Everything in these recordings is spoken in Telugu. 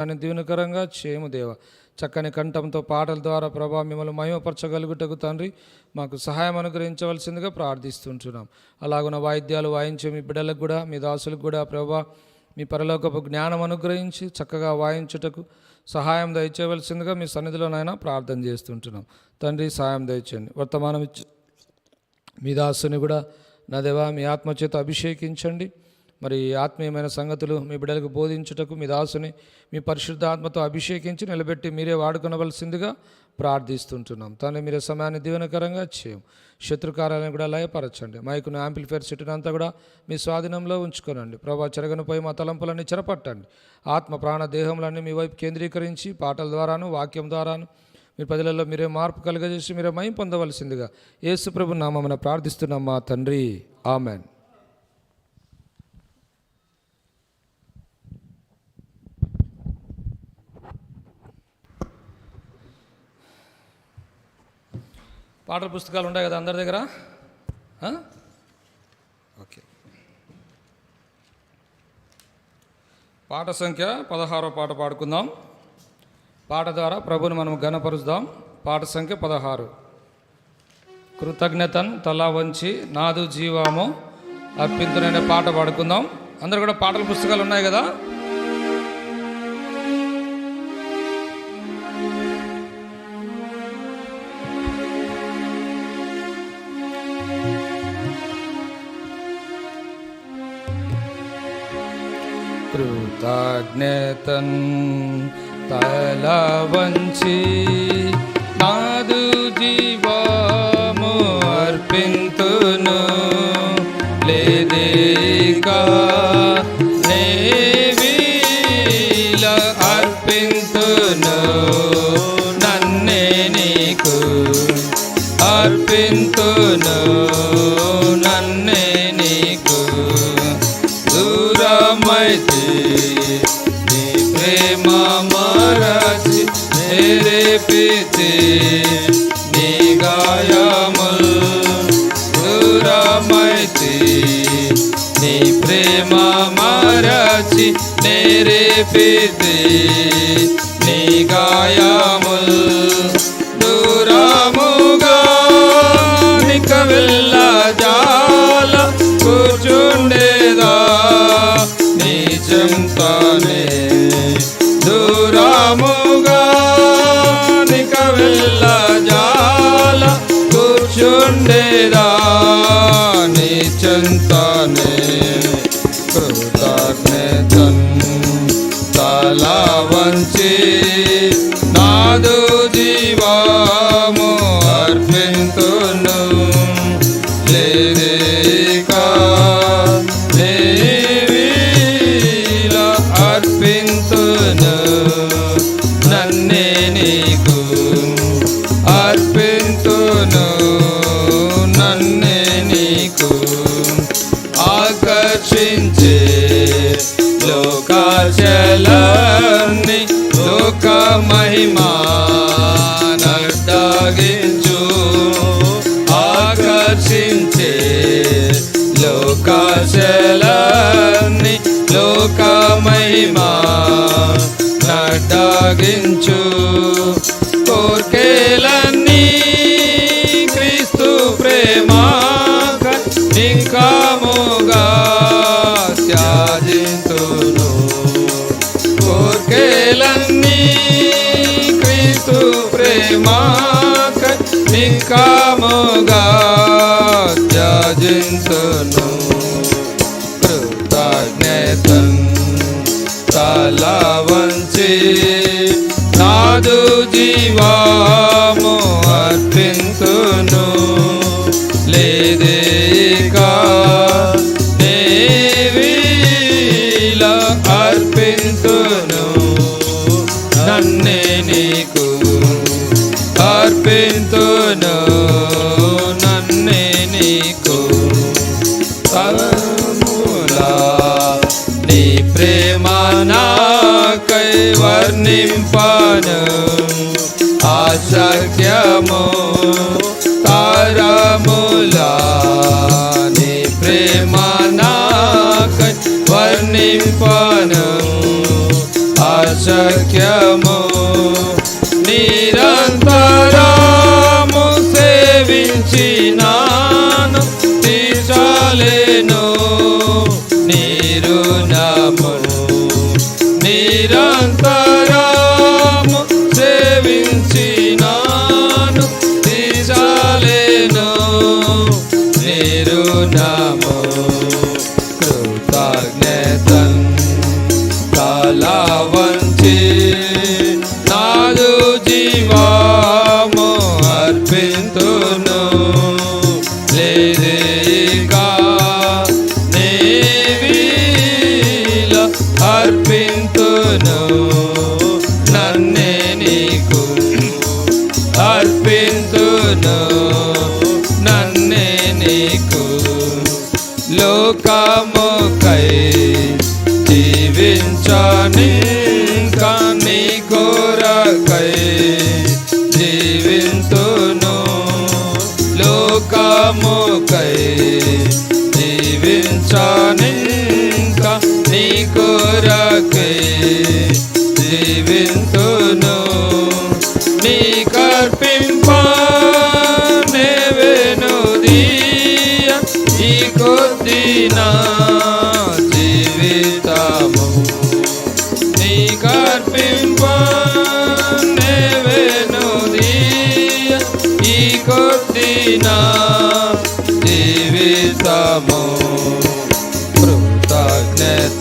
అని దీవెనకరంగా చేయము దేవ. చక్కని కంఠంతో పాటల ద్వారా ప్రభా మిమ్మల్ని మహిమపరచగలుగుటకు తండ్రి మాకు సహాయం అనుగ్రహించవలసిందిగా ప్రార్థిస్తుంటున్నాం. అలాగున వాయిద్యాలు వాయించే మీ బిడ్డలకు కూడా మీ దాసులకు కూడా ప్రభా మీ పరలోకపు జ్ఞానం అనుగ్రహించి చక్కగా వాయించుటకు సహాయం దయచేయవలసిందిగా మీ సన్నిధిలోనైనా ప్రార్థన చేస్తుంటున్నాం. తండ్రి సహాయం దయచేయండి. వర్తమానం ఇచ్చి మీ దాసుని కూడా నా దేవా మీ ఆత్మచేత అభిషేకించండి. మరి ఆత్మీయమైన సంగతులు మీ బిడ్డలకు బోధించుటకు మీ దాసుని మీ పరిశుద్ధ ఆత్మతో అభిషేకించి నిలబెట్టి మీరే వాడుకొనవలసిందిగా ప్రార్థిస్తుంటున్నాం. తను మీరే సమయాన్ని దీవెనకరంగా చేయం. శత్రుకారాలను కూడా లయపరచండి. మైకును యాంప్లిఫైర్ సెట్టిని అంతా కూడా మీ స్వాధీనంలో ఉంచుకోనండి. ప్రభా చెరగనిపోయి మా తలంపులన్నీ చెరపట్టండి. ఆత్మ ప్రాణ దేహములన్నీ మీ వైపు కేంద్రీకరించి పాటల ద్వారాను వాక్యం ద్వారాను మీ ప్రజలలో మీరే మార్పు కలుగజేసి మీరే మయం పొందవలసిందిగా యేసు ప్రభు నామమున ప్రార్థిస్తున్నాం మా తండ్రి. ఆమెన్. పాటల పుస్తకాలు ఉన్నాయి కదా అందరి దగ్గర? ఓకే. పాట సంఖ్య పదహారో పాట పాడుకుందాం. పాట ద్వారా ప్రభుని మనం ఘనపరుద్దాం పాట సంఖ్య పదహారు. కృతజ్ఞతన్ తలా వంచి నాదు జీవాము అర్పింతుననే పాట పాడుకుందాం. అందరు కూడా పాటల పుస్తకాలు ఉన్నాయి కదా? కృతజ్ఞతన్ తల వంచి నాదు मेरे पीते ప్రేమ నికాముగా త్యాజింతును కృతజ్ఞతన్ తల వంచి నాదు జీవాము వర్ణింపను ఆశక్యము తారములా నీ ప్రేమ నాకై వర్ణింపను ఆశ వాక్యము నిరంతరము సేవించినాను తీర్చాలేను నీరుణమును నిరంతరము Yeah.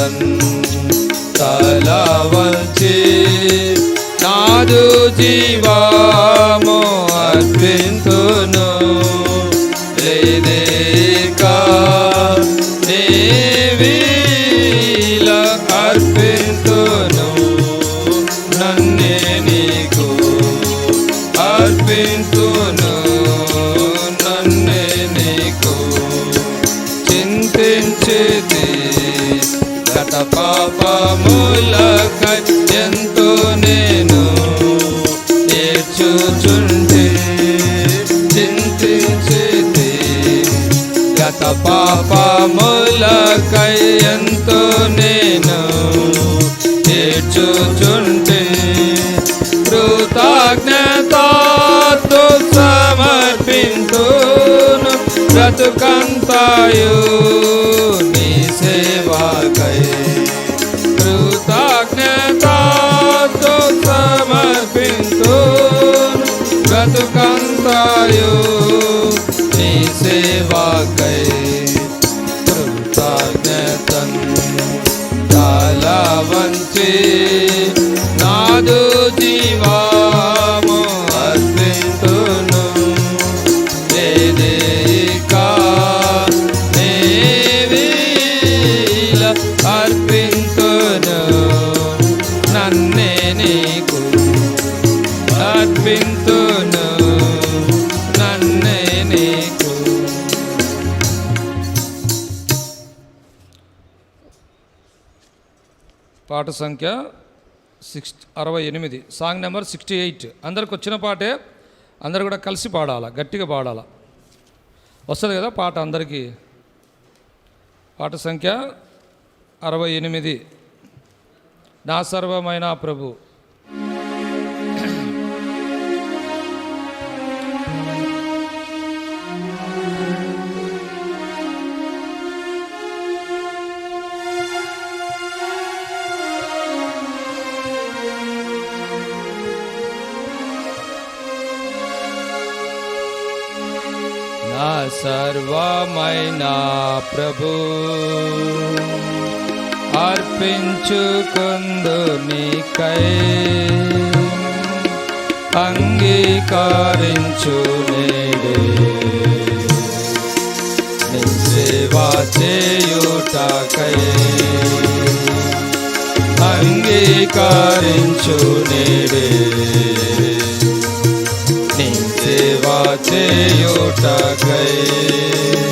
కృతజ్ఞతన్ తలా వంచి పాపములకై ఎంతో నేను ఏడ్చుచుంటే ఎంతో నేను కృతజ్ఞతతో సమర్పింతును బ్రతుకంతాయు బ్రతుకంతాయు సంఖ్య సిక్స్ అరవై ఎనిమిది. సాంగ్ నెంబర్ సిక్స్టీ ఎయిట్ అందరికి వచ్చిన పాటే అందరు కూడా కలిసి పాడాల గట్టిగా పాడాల? వస్తుంది కదా పాట అందరికీ. పాట సంఖ్య అరవై ఎనిమిది. నా సర్వమైన ప్రభు. సర్వమైన ప్రభు. అర్పించుకుందు నీకై. అంగీకరించు నేడే సేవా చేయుటకై. అంగీకరించు నేడే సేవా చేయుటకై ఆత్మ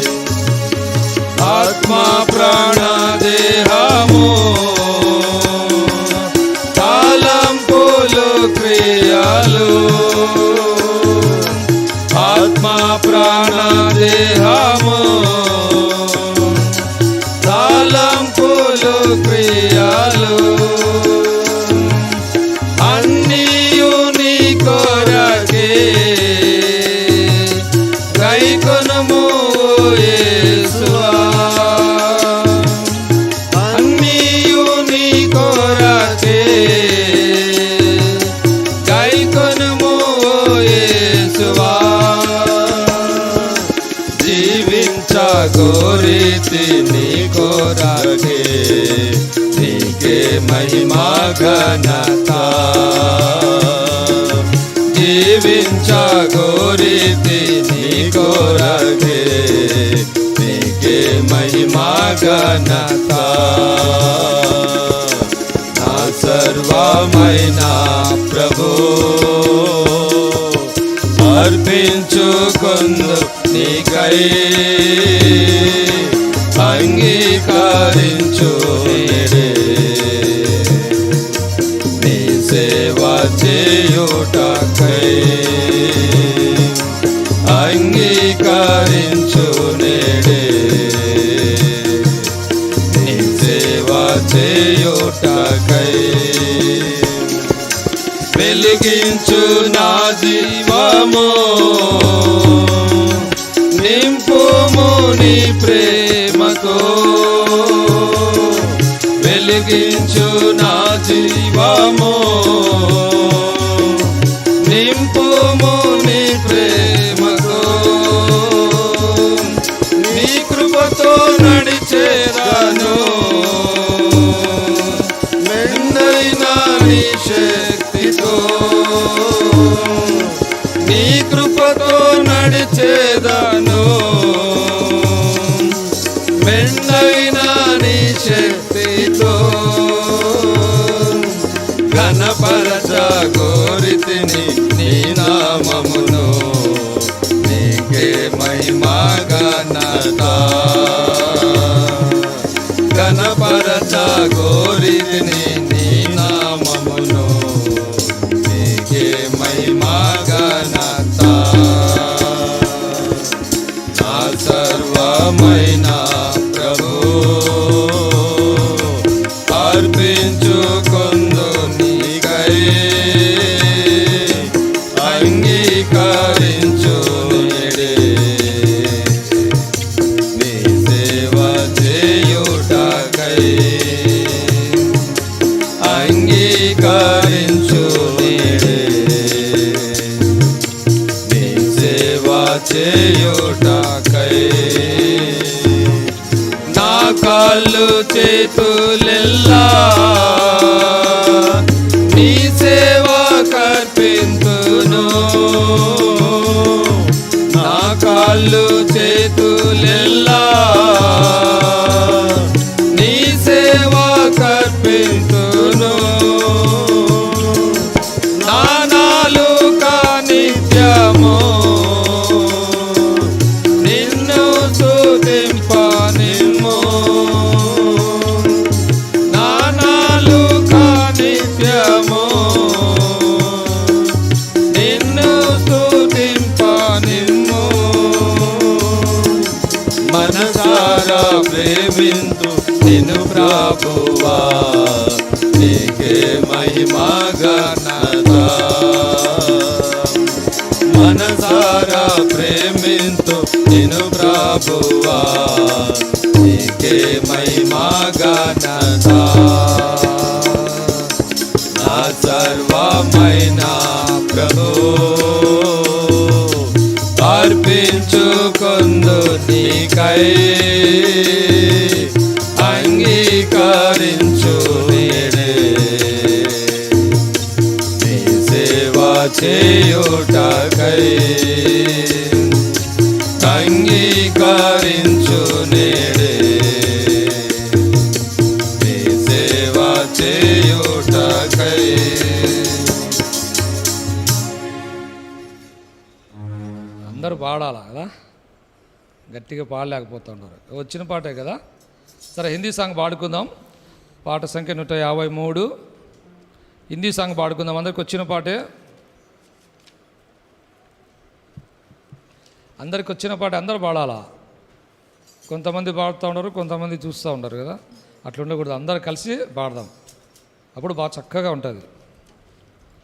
रे के महिमा घनता जीविंचा गोरी तिनी गोरगे के महिमा घनता ना सर्वा मैना प्रभु अर्पिंचु कुंद नी गई నేడే నీ సేవ చేయుటకై అంగీకరించు నేడే. నీ సేవ చేయుటకై వెలిగించు నా జీవమో. వెలిగించు Anthony. చేయుటకై. నా కాళ్ళు చేతులెల్లా సారా ప్రేమింతు నిన్ను ప్రభువా నీకే మహిమా చేయుటకై అంగీకరించు నేడే. నీ సేవ చేయుటకై. అందరూ పాడాలా కదా? గట్టిగా పాడలేకపోతున్నారు. వచ్చిన పాటే కదా? సరే హిందీ సాంగ్ పాడుకుందాం. పాట సంఖ్య నూట యాభై మూడు. హిందీ సాంగ్ పాడుకుందాం. అందరికి వచ్చిన పాటే. అందరికి వచ్చిన పాట అందరూ పాడాలా? కొంతమంది పాడుతూ ఉండరు కొంతమంది చూస్తూ ఉంటారు కదా? అట్లా ఉండకూడదు అందరు కలిసి పాడదాం. అప్పుడు బాగా చక్కగా ఉంటుంది.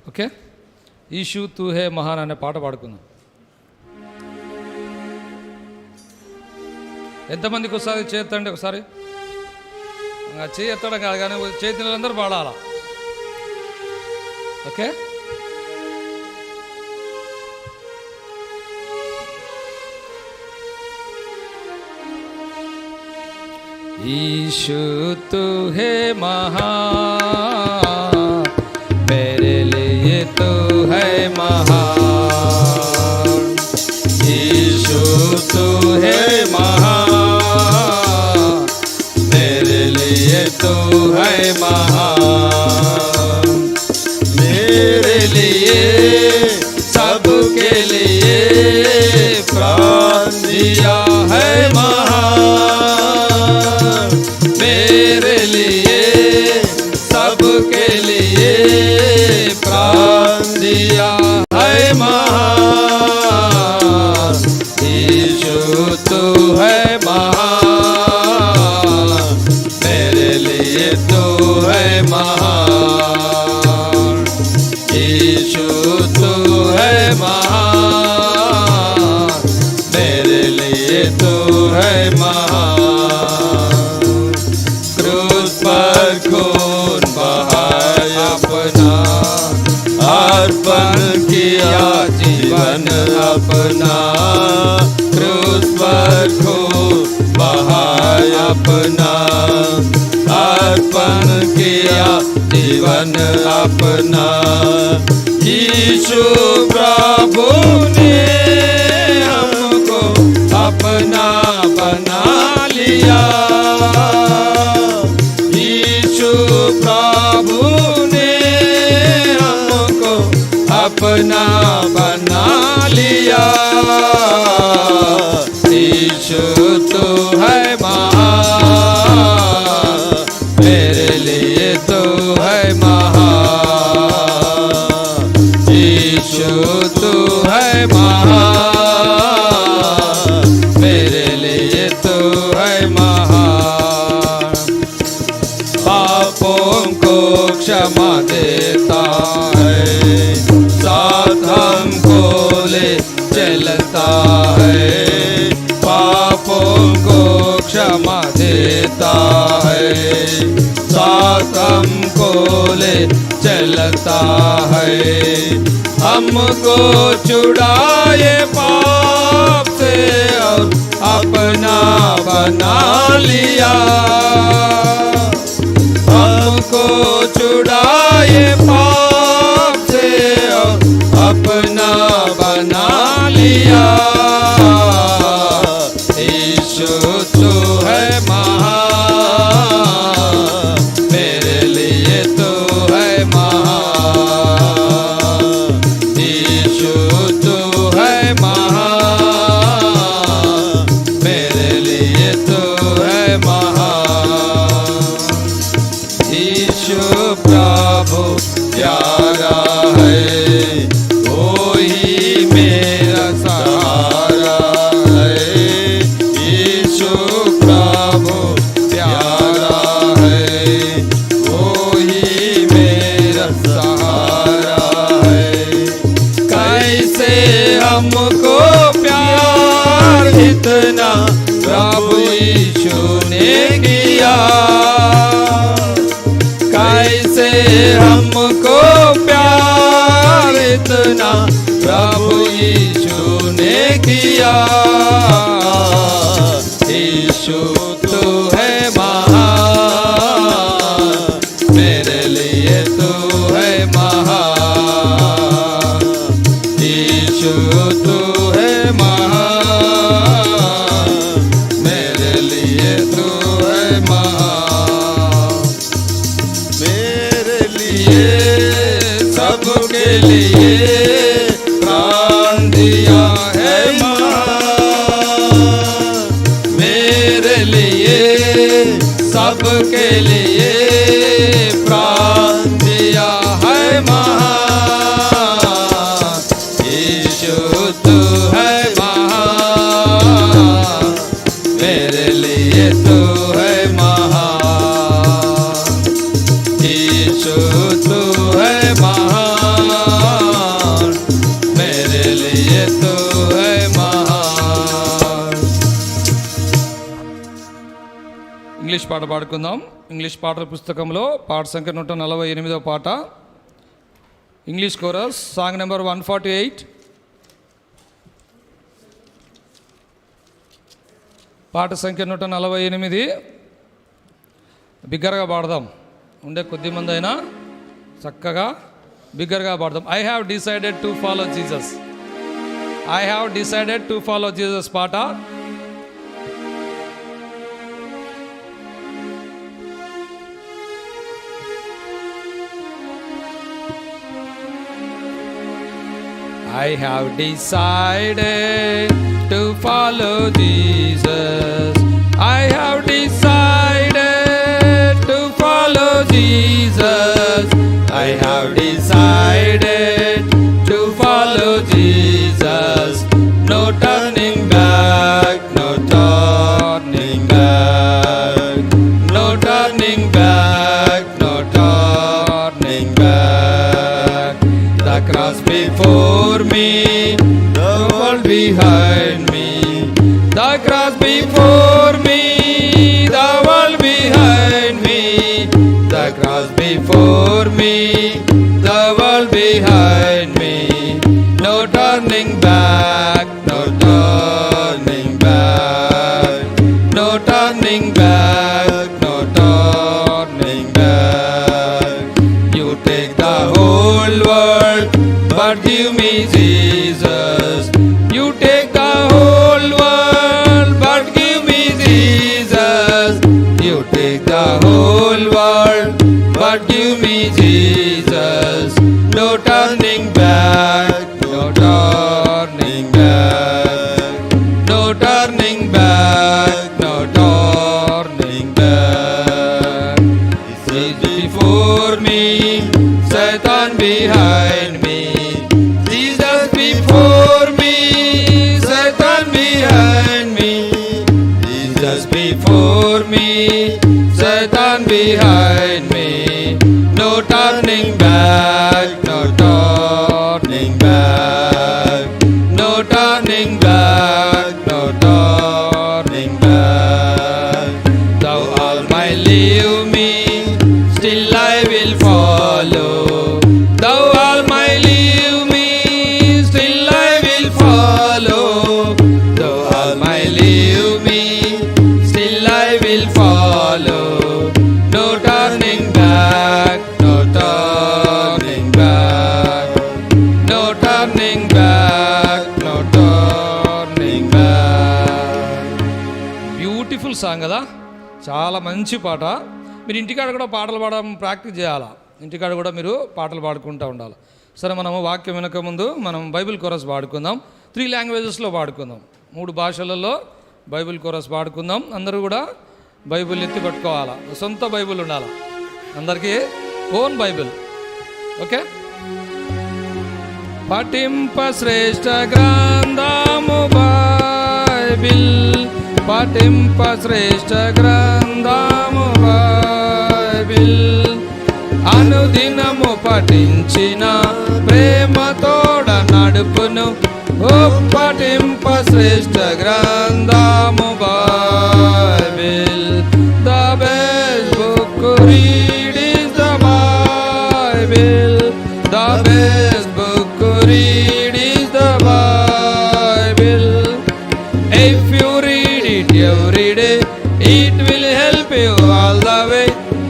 ఓకే? ఈషు తూ హే మహాన్ అనే పాట పాడుకుందాం. ఎంతమందికి వస్తుంది చేతండి ఒకసారి? చేయి ఎత్తడం కాదు కానీ చేతులందరూ పాడాలా? ఓకే? ईशु तू है महा। मेरे लिए तो Hello, किया जीवन अपना यीशु प्रभु ने हमको अपना बना लिया तो है महान, मेरे लिए तो है महान। पापों को क्षमा देता है, साथ हमको ले चलता है। पापों को क्षमा देता है, साथ हमको ले चलता है। हमको छुड़ाए पाप से और अपना बना लिया। हमको छुड़ाए पाप से और अपना बना लिया। प्रभु प्यारा हमको प्यार इतना प्रभु यीशु ने किया। ఇంగ్లీష్ పాట పాడుకుందాం. ఇంగ్లీష్ పాటల పుస్తకంలో పాట సంఖ్య నూట నలభై ఎనిమిదో పాట. English chorus song number one forty eight. పాట సంఖ్య నూట నలభై ఎనిమిది. బిగ్గరగా పాడదాం. ఉండే కొద్ది మంది అయినా చక్కగా బిగ్గరగా పాడదాం. I have decided to follow Jesus I have decided to follow Jesus Pata. I have decided to follow Jesus. I have decided to follow Jesus. The world behind me. No turning back, చాలా మంచి పాట. మీరు ఇంటికాడ కూడా పాటలు పాడడం ప్రాక్టీస్ చేయాలా? ఇంటికాడ కూడా మీరు పాటలు పాడుకుంటూ ఉండాలి? సరే మనము వాక్యం వెనక ముందు మనం బైబిల్ కోరస్ పాడుకుందాం. త్రీ లాంగ్వేజెస్లో పాడుకుందాం. మూడు భాషలలో బైబిల్ కోరస్ పాడుకుందాం. అందరూ కూడా బైబిల్ ఎత్తి పట్టుకోవాలా? సొంత బైబిల్ ఉండాలి? అందరికీ ఓన్ బైబిల్. ఓకే? పఠింప శ్రేష్ట గ్రంథము బైబిల్. పఠింప శ్రేష్ఠ గ్రంథము బైబిల్ అనుదినము పఠించిన ప్రేమతోడ నడుపును ఓ పఠింప శ్రేష్ఠ గ్రంథము Bible the best book read is the Bible. The best book read every day, it will help you all the way.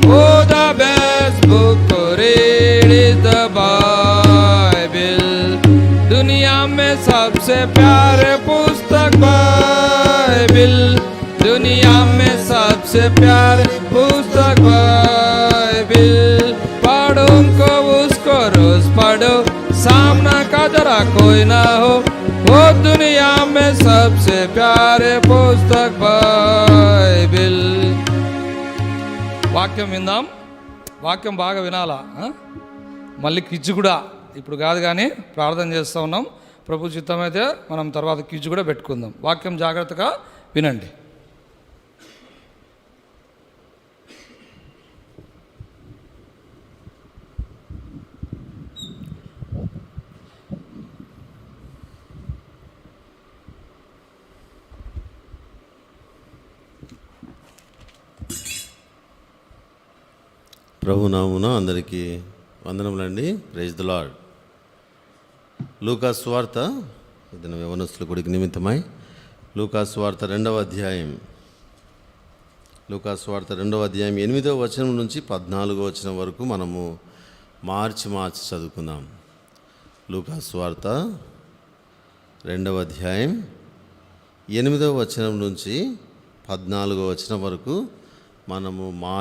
Oh, the best book to read is the Bible. दुनिया में सबसे प्यारे पुस्तक बाइबिल दुनिया में सबसे प्यारे पुस्तक बाइबिल पढ़ो को उसको रोज पढ़ो सामना का जरा कोई ना हो పుస్తక బైబిల్ వాక్యం విందాం. వాక్యం బాగా వినాలా? మళ్ళీ కిజ్ కూడా ఇప్పుడు కాదు కానీ ప్రార్థన చేస్తూ ఉన్నాం. ప్రభు చిత్తమైతే మనం తర్వాత కిజ్ కూడా పెట్టుకుందాం. వాక్యం జాగ్రత్తగా వినండి. ప్రభు నామున అందరికీ వందనములండి. ప్రైజ్ ద లార్డ్ లూకా స్వార్త ఇతను యవనస్తుల గుడికి నిమిత్తమై లూకా స్వార్త రెండవ అధ్యాయం. లూకా స్వార్త రెండవ అధ్యాయం ఎనిమిదవ వచనం నుంచి పద్నాలుగో వచనం వరకు మనము మార్చి మార్చి చదువుకుందాం. లూకా స్వార్త రెండవ అధ్యాయం ఎనిమిదవ వచనం నుంచి పద్నాలుగో వచనం వరకు మనము మార్చి